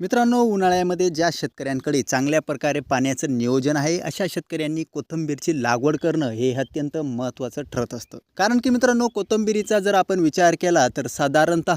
मित्रांनो उन्हाळ्यामध्ये ज्या शेतकऱ्यांकडे चांगल्या प्रकारे पाण्याचं नियोजन आहे अशा शेतकऱ्यांनी कोथंबीरची लागवड करणं हे अत्यंत महत्त्वाचं ठरत असतं. कारण की मित्रांनो कोथंबीरीचा जर आपण विचार केला तर साधारणत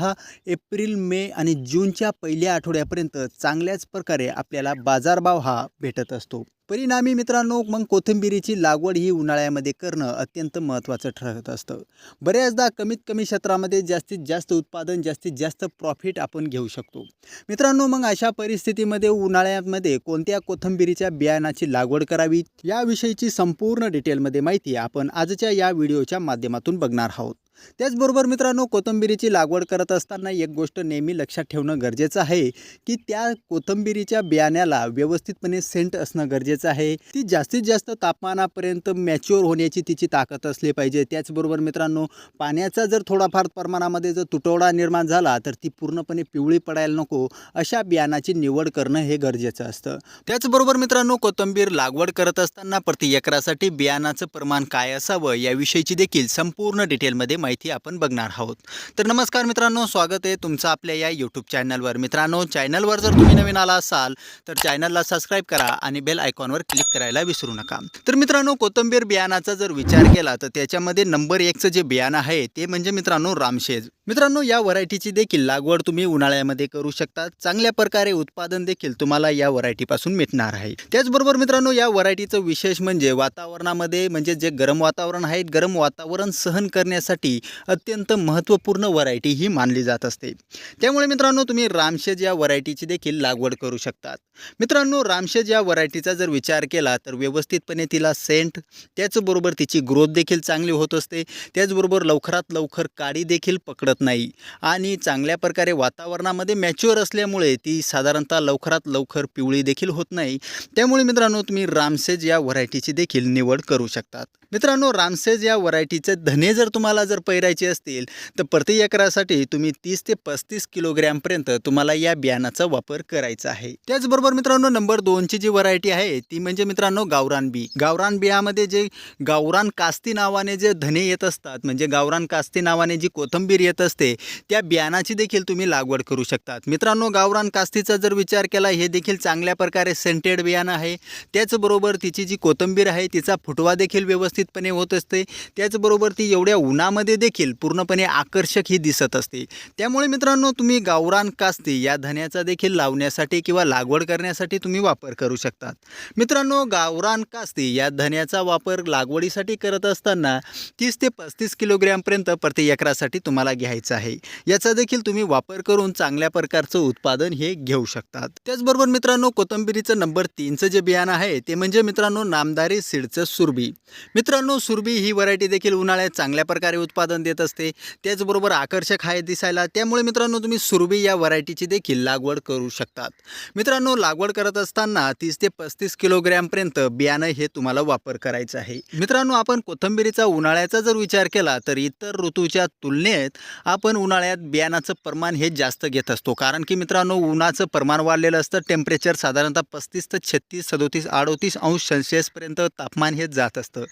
एप्रिल मे आणि जूनच्या पहिल्या आठवड्यापर्यंत चांगल्याच प्रकारे आपल्याला बाजारभाव हा भेटत असतो. परिणामी मित्रांनो मग कोथिंबीरीची लागवड ही उन्हाळ्यामध्ये करणं अत्यंत महत्त्वाचं ठरत असतं. बऱ्याचदा कमीत कमी क्षेत्रामध्ये जास्तीत जास्त उत्पादन जास्तीत जास्त प्रॉफिट आपण घेऊ शकतो. मित्रांनो मग अशा परिस्थितीमध्ये उन्हाळ्यामध्ये कोणत्या कोथिंबिरीच्या बियाणाची लागवड करावी? याविषयीची संपूर्ण डिटेलमध्ये माहिती आपण आजच्या या व्हिडिओच्या माध्यमातून बघणार आहोत. त्याचबरोबर मित्रांनो कोथंबिरीची लागवड करत असताना एक गोष्ट नेहमी लक्षात ठेवणं गरजेचं आहे की त्या कोथंबिरीच्या बियाण्याला व्यवस्थितपणे सेंट असणं गरजेचं आहे. ती जास्तीत जास्त तापमानापर्यंत मॅच्युअर होण्याची तिची ताकद असली पाहिजे. त्याचबरोबर मित्रांनो पाण्याचा जर थोडाफार प्रमाणामध्ये जर तुटवडा निर्माण झाला तर ती पूर्णपणे पिवळी पडायला नको अशा बियाणाची निवड करणं हे गरजेचं असतं. त्याचबरोबर मित्रांनो कोथिंबीर लागवड करत असताना प्रति एकरासाठी बियाणाचं प्रमाण काय असावं याविषयीची देखील संपूर्ण डिटेलमध्ये माहिती आपण बघणार आहोत. तर नमस्कार मित्रांनो स्वागत आहे तुमचं आपल्या या यूट्यूब चॅनलवर मित्रांनो चॅनलवर जर तुम्ही नवीन आला असाल तर चॅनलला सबस्क्राईब करा आणि बेल आयकॉनवर क्लिक करायला विसरू नका. तर मित्रांनो कोथिंबीर बियाणाचा जर विचार केला तर त्याच्यामध्ये नंबर एकचं जे बियाणं आहे ते म्हणजे मित्रांनो रामशेज. मित्रांनो या व्हरायटीची देखील लागवड तुम्ही उन्हाळ्यामध्ये करू शकता. चांगल्या प्रकारे उत्पादन देखील तुम्हाला या व्हरायटीपासून मिळणार आहे. त्याचबरोबर मित्रांनो या व्हरायटीचं विशेष म्हणजे वातावरणामध्ये म्हणजे जे गरम वातावरण आहे गरम वातावरण सहन करण्यासाठी अत्यंत महत्त्वपूर्ण व्हरायटी ही मानली जात असते. त्यामुळे मित्रांनो तुम्ही रामशेज या व्हरायटीची देखील लागवड करू शकतात. मित्रांनो रामशेज या व्हरायटीचा जर विचार केला तर व्यवस्थितपणे तिला सेंट त्याचबरोबर तिची ग्रोथ देखील चांगली होत असते. त्याचबरोबर लवकरात लवकर काडी देखील पकडत नाही. आणि चांगल्या प्रकारे वातावरणामध्ये मॅच्युअर असल्यामुळे ती साधारणतः लवकरात लवकर पिवळी देखील होत नाही. त्यामुळे मित्रांनो तुम्ही रामसेज या व्हरायटीची देखील निवड करू शकतात. मित्रांनो रामसेज या व्हरायटीचे धने जर तुम्हाला जर पैरायचे असतील तर प्रति एकरासाठी तुम्ही तीस ते पस्तीस किलोग्रॅमपर्यंत तुम्हाला या बियाणाचा वापर करायचा आहे. त्याचबरोबर मित्रांनो नंबर दोनची जी व्हरायटी आहे ती म्हणजे मित्रांनो गावरान बी. गावरान बियामध्ये जे गावरान कास्ती नावाने जे धने येत असतात म्हणजे गावरान कास्ती नावाने जी कोथंबीर येत असते त्या बियाणाची देखील तुम्ही लागवड करू शकतात. मित्रांनो गावरान कास्तीचा जर विचार केला हे देखील चांगल्या प्रकारे सेंटेड बियाणं आहे. त्याचबरोबर तिची जी कोथंबीर आहे तिचा फुटवा देखील व्यवस्थितपणे होत असते. त्याचबरोबर ती एवढ्या उन्हामध्ये देखील पूर्णपणे आकर्षक ही दिसत असते. त्यामुळे मित्रांनो तुम्ही गावरान कास्ती या धन्याचा देखील लावण्यासाठी किंवा लागवड करण्यासाठी तुम्ही वापर करू शकतात. मित्रांनो गावरान कास्ती या धन्याचा वापर लागवडीसाठी करत असताना तीस ते पस्तीस किलोग्रॅमपर्यंत प्रति एकरासाठी तुम्हाला घ्यायचं आहे. याचा देखील तुम्ही वापर करून चांगल्या प्रकारचं उत्पादन हे घेऊ शकतात. त्याचबरोबर मित्रांनो कोथंबिरीचं नंबर तीनचं जे बियाणं आहे ते म्हणजे मित्रांनो नामदारी सीडचं सुरबी. मित्रांनो सुरबी ही व्हरायटी देखील उन्हाळ्यात चांगल्या प्रकारे उत्पादन देत असते. त्याचबरोबर आकर्षक आहे दिसायला त्यामुळे मित्रांनो तुम्ही सुरबी या व्हरायटीची देखील लागवड करू शकतात. मित्रांनो लागवड करत असताना तीस ते पस्तीस किलोग्रॅमपर्यंत बियाणं हे तुम्हाला वापर करायचं आहे. मित्रांनो आपण कोथंबिरीचा उन्हाळ्याचा जर विचार केला तर इतर ऋतूच्या तुलनेत आपण उन्हाळ्यात बियाणाचं प्रमाण हे जास्त घेत असतो. कारण की मित्रांनो उन्हाचं प्रमाण वाढलेलं असतं. टेम्परेचर साधारणतः पस्तीस ते छत्तीस सदोतीस अडोतीस अंश सेल्सिअसपर्यंत तापमान हे जात असतं.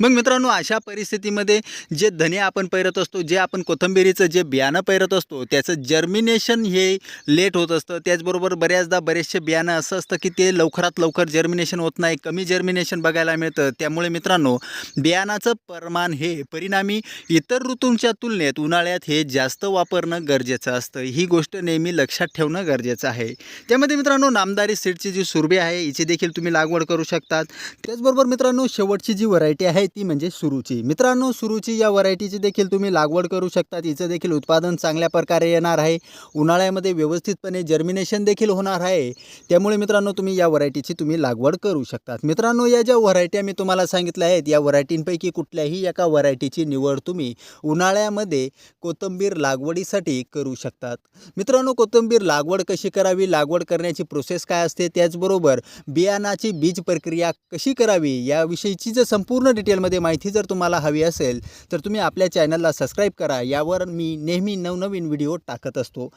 मग मित्रांनो अशा परिस्थितीमध्ये जे धने आपण पेरत असतो जे आपण कोथंबिरीचं जे बियाणं पेरत असतो त्याचं जर्मिनेशन हे लेट होत असतं. त्याचबरोबर बऱ्याचदा बरेचसे बियाणं असं असतं की ते लवकरात लवकर जर्मिनेशन होत नाही कमी जर्मिनेशन बघायला मिळतं. त्यामुळे मित्रांनो बियाणाचं प्रमाण हे परिणामी इतर ऋतूंच्या तुलनेत उन्हाळ्यात हे जास्त वापरणं गरजेचं असतं. ही गोष्ट नेहमी लक्षात ठेवणं गरजेचं आहे. त्यामध्ये मित्रांनो नामदारी सीडची जी सुरभी आहे हिची देखील तुम्ही लागवड करू शकतात. त्याचबरोबर मित्रांनो शेवटची जी व्हरायटी आहे ती म्हणजे सुरूची. मित्रांनो सुरूची या व्हरायटीची देखील तुम्ही लागवड करू शकतात. हिचं देखील उत्पादन चांगल्या प्रकारे येणार आहे. उन्हाळ्यामध्ये व्यवस्थितपणे जर्मिनेशन देखील होणार आहे. त्यामुळे मित्रांनो तुम्ही या व्हरायटीची तुम्ही लागवड करू शकतात. मित्रांनो या ज्या व्हरायट्या मी तुम्हाला सांगितल्या आहेत या व्हरायटींपैकी कुठल्याही एका व्हरायटीची निवड तुम्ही उन्हाळ्यामध्ये कोथिंबीर लागवडीसाठी करू शकतात. मित्रांनो कोथिंबीर लागवड कशी करावी? लागवड करण्याची प्रोसेस काय असते? त्याचबरोबर बियाणाची बीज प्रक्रिया कशी करावी? याविषयीची जर संपूर्ण डिटेलमध्ये माहिती जर तुम्हाला हवी असेल तर तुम्ही आपल्या चॅनलला सबस्क्राईब करा. यावर मी नेहमी नवनवीन व्हिडिओ टाकत असतो.